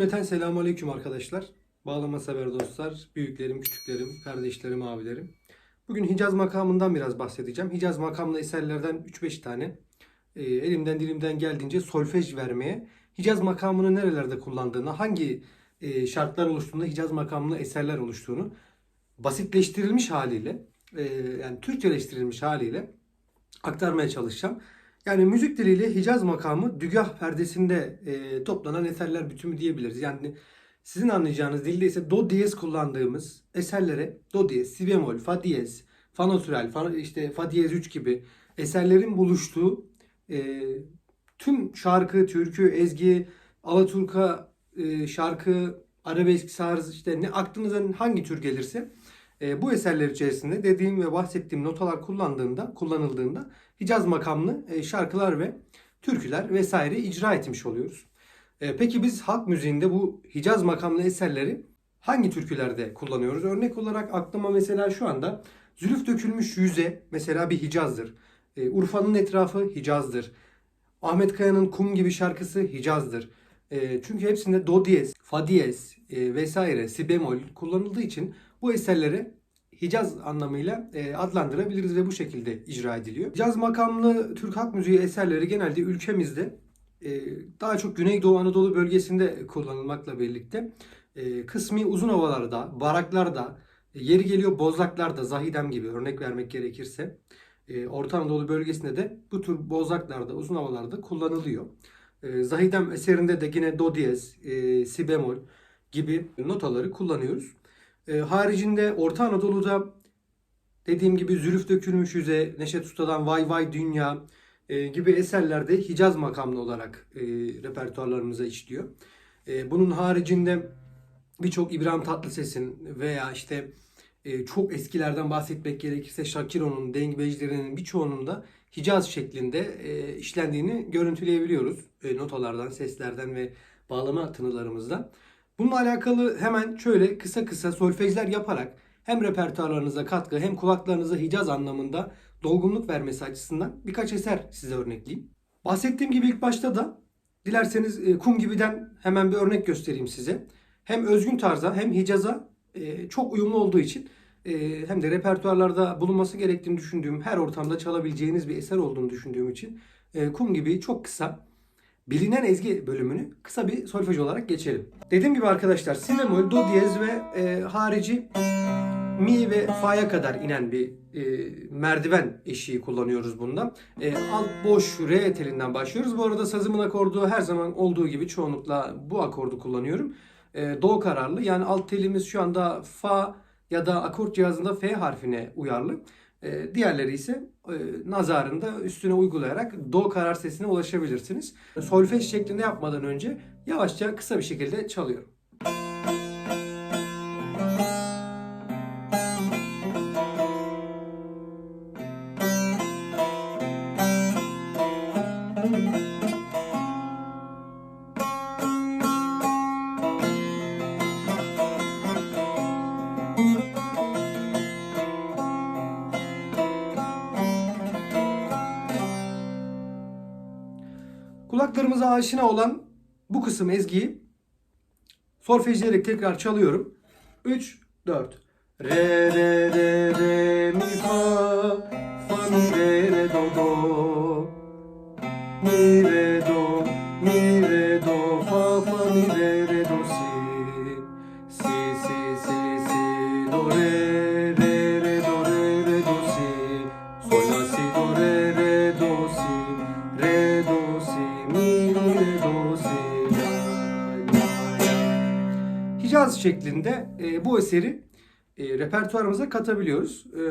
Cümleten selamun aleyküm arkadaşlar. Bağlama sever dostlar, büyüklerim, küçüklerim, kardeşlerim, abilerim. Bugün Hicaz makamından biraz bahsedeceğim. Hicaz makamlı eserlerden 3-5 tane e, elimden dilimden geldiğince solfej vermeye, Hicaz makamını nerelerde kullandığını, hangi e, şartlar oluştuğunda Hicaz makamlı eserler oluştuğunu basitleştirilmiş haliyle, e, yani Türkçeleştirilmiş haliyle aktarmaya çalışacağım. Yani müzik diliyle Hicaz makamı dügah perdesinde e, toplanan eserler bütünü diyebiliriz. Yani sizin anlayacağınız dilde ise do diyez kullandığımız eserlere do diyez, si bemol, fa diyez, fa natürel, fa, işte fa diyez 3 gibi eserlerin buluştuğu e, tüm şarkı, türkü, ezgi, alaturka e, şarkı, arabesk, sarz işte ne aklınıza hangi tür gelirse e, bu eserler içerisinde dediğim ve bahsettiğim notalar kullandığında, kullanıldığında Hicaz makamlı e, şarkılar ve türküler vesaire icra etmiş oluyoruz. E, peki biz halk müziğinde bu Hicaz makamlı eserleri hangi türkülerde kullanıyoruz? Örnek olarak aklıma mesela şu anda Zülüf dökülmüş yüze mesela bir Hicaz'dır. E, Urfa'nın etrafı Hicaz'dır. Ahmet Kaya'nın Kum gibi şarkısı Hicaz'dır. E, çünkü hepsinde do diyez, fa diyez e, vesaire, si bemol kullanıldığı için bu eserleri Hicaz anlamıyla e, adlandırabiliriz ve bu şekilde icra ediliyor. Hicaz makamlı Türk halk müziği eserleri genelde ülkemizde e, daha çok Güneydoğu Anadolu bölgesinde kullanılmakla birlikte e, kısmi uzun havalarda, baraklarda, yeri geliyor bozlaklarda, Zahidem gibi örnek vermek gerekirse Orta Anadolu bölgesinde de bu tür bozlaklarda, uzun havalarda kullanılıyor. Zahidem eserinde de yine do diyez, si bemol gibi notaları kullanıyoruz. E, haricinde Orta Anadolu'da dediğim gibi Zülüf Dökülmüş Yüze, Neşet Usta'dan Vay Vay Dünya e, gibi eserlerde Hicaz makamlı olarak e, repertuarlarımıza işliyor. E, bunun haricinde birçok İbrahim Tatlıses'in veya işte e, çok eskilerden bahsetmek gerekirse Shakiro'nun, Dengbejlerinin birçoğunun da Hicaz şeklinde e, işlendiğini görüntüleyebiliyoruz. E, notalardan, seslerden ve bağlama tınılarımızdan. Bununla alakalı hemen şöyle kısa kısa solfejler yaparak hem repertuarlarınıza katkı hem kulaklarınıza Hicaz anlamında dolgunluk vermesi açısından birkaç eser size örnekleyeyim. Bahsettiğim gibi ilk başta da dilerseniz e, Kum Gibi'den hemen bir örnek göstereyim size. Hem özgün tarza hem Hicaz'a e, çok uyumlu olduğu için e, hem de repertuarlarda bulunması gerektiğini düşündüğüm, her ortamda çalabileceğiniz bir eser olduğunu düşündüğüm için Kum gibi çok kısa bilinen ezgi bölümünü kısa bir solfej olarak geçelim. Dediğim gibi arkadaşlar si bemol, do diyez ve e, harici mi ve fa'ya kadar inen bir e, merdiven eşiği kullanıyoruz bunda. E, alt boş re telinden başlıyoruz. Bu arada sazımın akordu her zaman olduğu gibi çoğunlukla bu akordu kullanıyorum. E, do kararlı yani alt telimiz şu anda fa ya da akort cihazında f harfine uyarlı. E, diğerleri ise nazarında üstüne uygulayarak do karar sesine ulaşabilirsiniz. Solfej şeklinde yapmadan önce yavaşça kısa bir şekilde çalıyorum. Kulaklarımıza aşina olan bu kısım ezgiyi solfejleyerek tekrar çalıyorum. 3, 4. Re, re, re, re, mi, fa, fa, mi, re, re, do, do. Mi, re, şeklinde e, bu eseri e, repertuarımıza katabiliyoruz. E,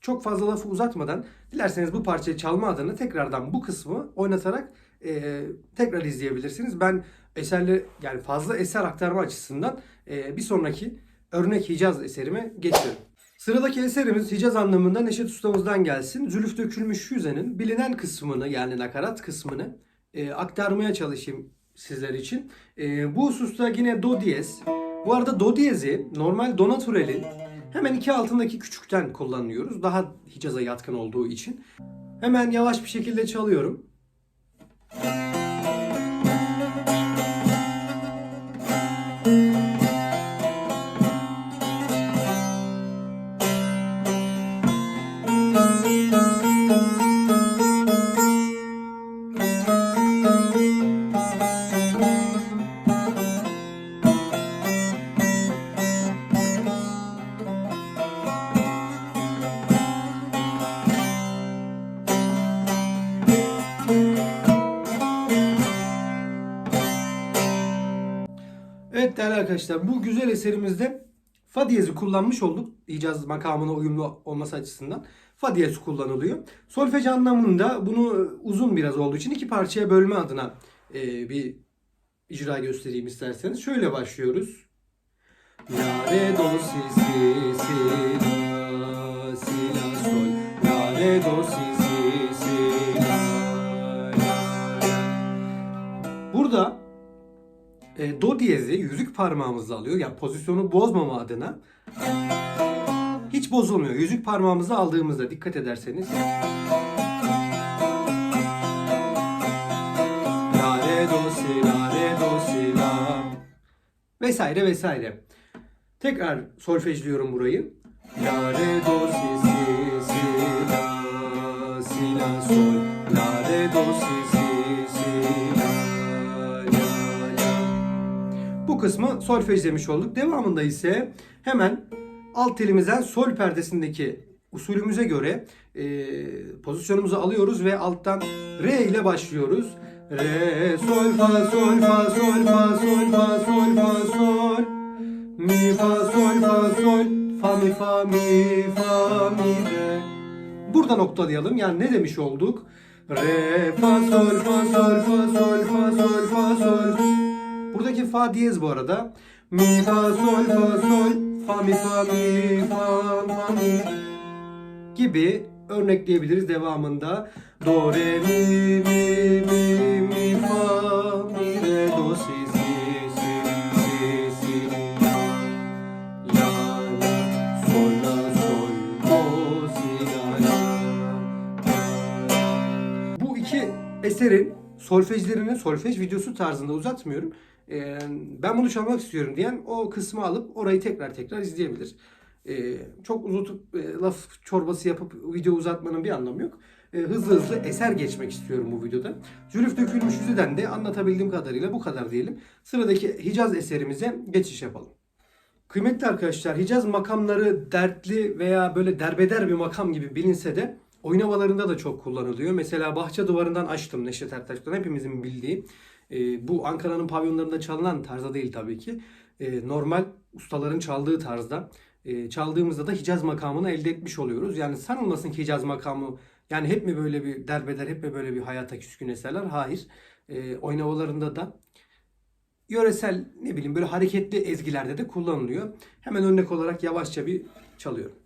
çok fazla lafı uzatmadan dilerseniz bu parçayı çalma adına tekrardan bu kısmı oynatarak e, tekrar izleyebilirsiniz. Ben eserle yani fazla eser aktarma açısından e, bir sonraki örnek Hicaz eserime geçiyorum. Sıradaki eserimiz Hicaz anlamında Neşet Usta'mızdan gelsin. Zülüf Dökülmüş Yüze'nin bilinen kısmını yani nakarat kısmını e, aktarmaya çalışayım sizler için. E, bu hususta yine do diyez. Bu arada do diyezi normal do naturelin hemen iki altındaki küçükten kullanıyoruz. Daha Hicaz'a yatkın olduğu için. Hemen yavaş bir şekilde çalıyorum. Evet arkadaşlar bu güzel eserimizde fa diyezi kullanmış olduk. İcaz makamına uyumlu olması açısından. Fa diyez kullanılıyor. Solfej anlamında bunu uzun biraz olduğu için iki parçaya bölme adına e, bir icra göstereyim isterseniz. Şöyle başlıyoruz. La, re, do, si, si, si, la, si, la, sol. La, re, do, si, si, si, la, la. Burada e, do diyezi yüzük parmağımızla alıyor. Yani pozisyonu bozmama adına. Hiç bozulmuyor. Yüzük parmağımızla aldığımızda dikkat ederseniz. Vesaire vesaire. Tekrar solfejliyorum burayı. La re do si si si la si la sol kısmı solfejlemiş olduk. Devamında ise hemen alt telimizden sol perdesindeki usulümüze göre e, pozisyonumuzu alıyoruz ve alttan re ile başlıyoruz. Re, sol, fa, sol, fa, sol, fa, sol, fa, sol, fa, sol. Mi, fa, sol, fa, sol, fa, mi, fa, mi, fa, mi, re. Burada noktalayalım. Yani ne demiş olduk? Re, fa, sol, fa, sol, fa, sol, fa, sol, fa, sol. Buradaki fa diyez bu arada. Mi, fa, sol, fa, sol, fa, mi, fa, mi, fa, fa, mi. Gibi örnekleyebiliriz devamında. Do, re, mi, mi, mi, mi, fa, mi, re, do, si, si, si, si, la, la, sol, la, sol, do, si, la, la. Bu iki eserin solfejlerini solfej videosu tarzında uzatmıyorum. Ee, ben bunu çalmak istiyorum diyen o kısmı alıp orayı tekrar tekrar izleyebilir. Ee, çok uzatıp e, laf çorbası yapıp video uzatmanın bir anlamı yok. Ee, hızlı hızlı eser geçmek istiyorum bu videoda. Zülüf dökülmüş yüzüden de anlatabildiğim kadarıyla bu kadar diyelim. Sıradaki Hicaz eserimize geçiş yapalım. Kıymetli arkadaşlar Hicaz makamları dertli veya böyle derbeder bir makam gibi bilinse de oyun havalarında da çok kullanılıyor. Mesela Bahçe Duvarı'ndan açtım Neşet Ertaş'tan hepimizin bildiği. E, bu Ankara'nın pavyonlarında çalınan tarzda değil tabii ki. E, normal ustaların çaldığı tarzda. E, çaldığımızda da Hicaz makamını elde etmiş oluyoruz. Yani sanılmasın ki Hicaz makamı yani hep mi böyle bir derbeder, hep mi böyle bir hayata küskün eserler? Hayır. E, oyun havalarında da yöresel ne bileyim böyle hareketli ezgilerde de kullanılıyor. Hemen örnek olarak yavaşça bir çalıyorum.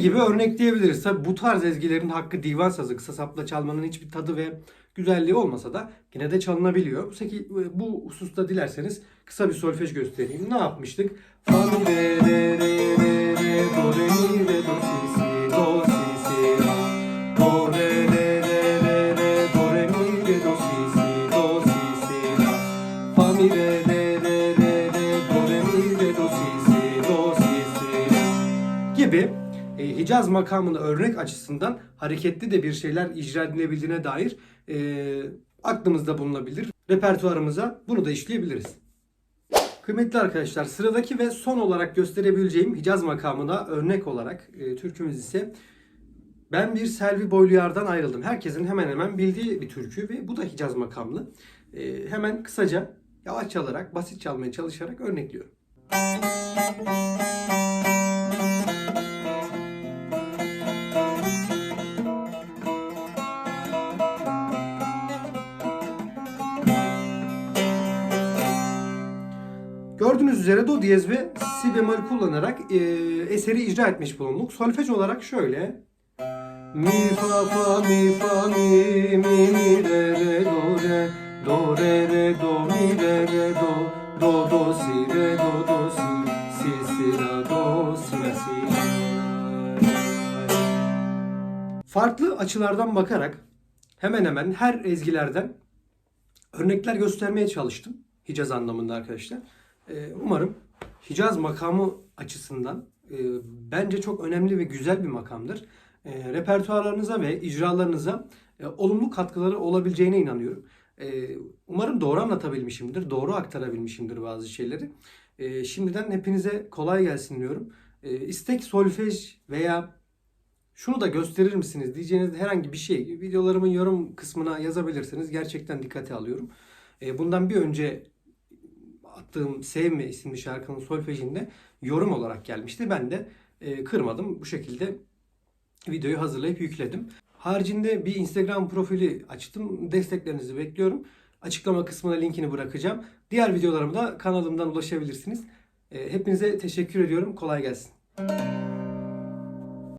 Gibi örnekleyebiliriz. Tabi bu tarz ezgilerin hakkı divan sazı kısa sapla çalmanın hiçbir tadı ve güzelliği olmasa da yine de çalınabiliyor. Bu, seki, bu hususta dilerseniz kısa bir solfej göstereyim. Ne yapmıştık? Fa mi re re re re do re mi re do si si do si si la do re Hicaz makamını örnek açısından hareketli de bir şeyler icra edilebildiğine dair e, aklımızda bulunabilir. Repertuarımıza bunu da işleyebiliriz. Kıymetli arkadaşlar sıradaki ve son olarak gösterebileceğim Hicaz makamına örnek olarak e, türkümüz ise ben bir Selvi Boyluyar'dan ayrıldım. Herkesin hemen hemen bildiği bir türkü ve bu da Hicaz makamlı. E, hemen kısaca yavaş çalarak, basit çalmaya çalışarak örnekliyorum. Gördüğünüz üzere do diyez ve si bemol kullanarak e, eseri icra etmiş bulunduk. Solfej olarak şöyle. Mi fa fa mi fa mi mi mi re re do re do re re do mi re re do Do do si re do do si si si la do si la si. Farklı açılardan bakarak hemen hemen her ezgilerden örnekler göstermeye çalıştım. Hicaz anlamında arkadaşlar. Ee, umarım Hicaz makamı açısından e, bence çok önemli ve güzel bir makamdır. E, repertuarlarınıza ve icralarınıza e, olumlu katkıları olabileceğine inanıyorum. E, umarım doğru anlatabilmişimdir, doğru aktarabilmişimdir bazı şeyleri. E, şimdiden hepinize kolay gelsin diyorum. E, istek solfej veya şunu da gösterir misiniz diyeceğiniz herhangi bir şey videolarımın yorum kısmına yazabilirsiniz. Gerçekten dikkate alıyorum. E, bundan bir önce attığım Sevme isimli şarkının solfejinde yorum olarak gelmişti. Ben de e, kırmadım. Bu şekilde videoyu hazırlayıp yükledim. Haricinde bir Instagram profili açtım. Desteklerinizi bekliyorum. Açıklama kısmına linkini bırakacağım. Diğer videolarıma da kanalımdan ulaşabilirsiniz. E, hepinize teşekkür ediyorum. Kolay gelsin.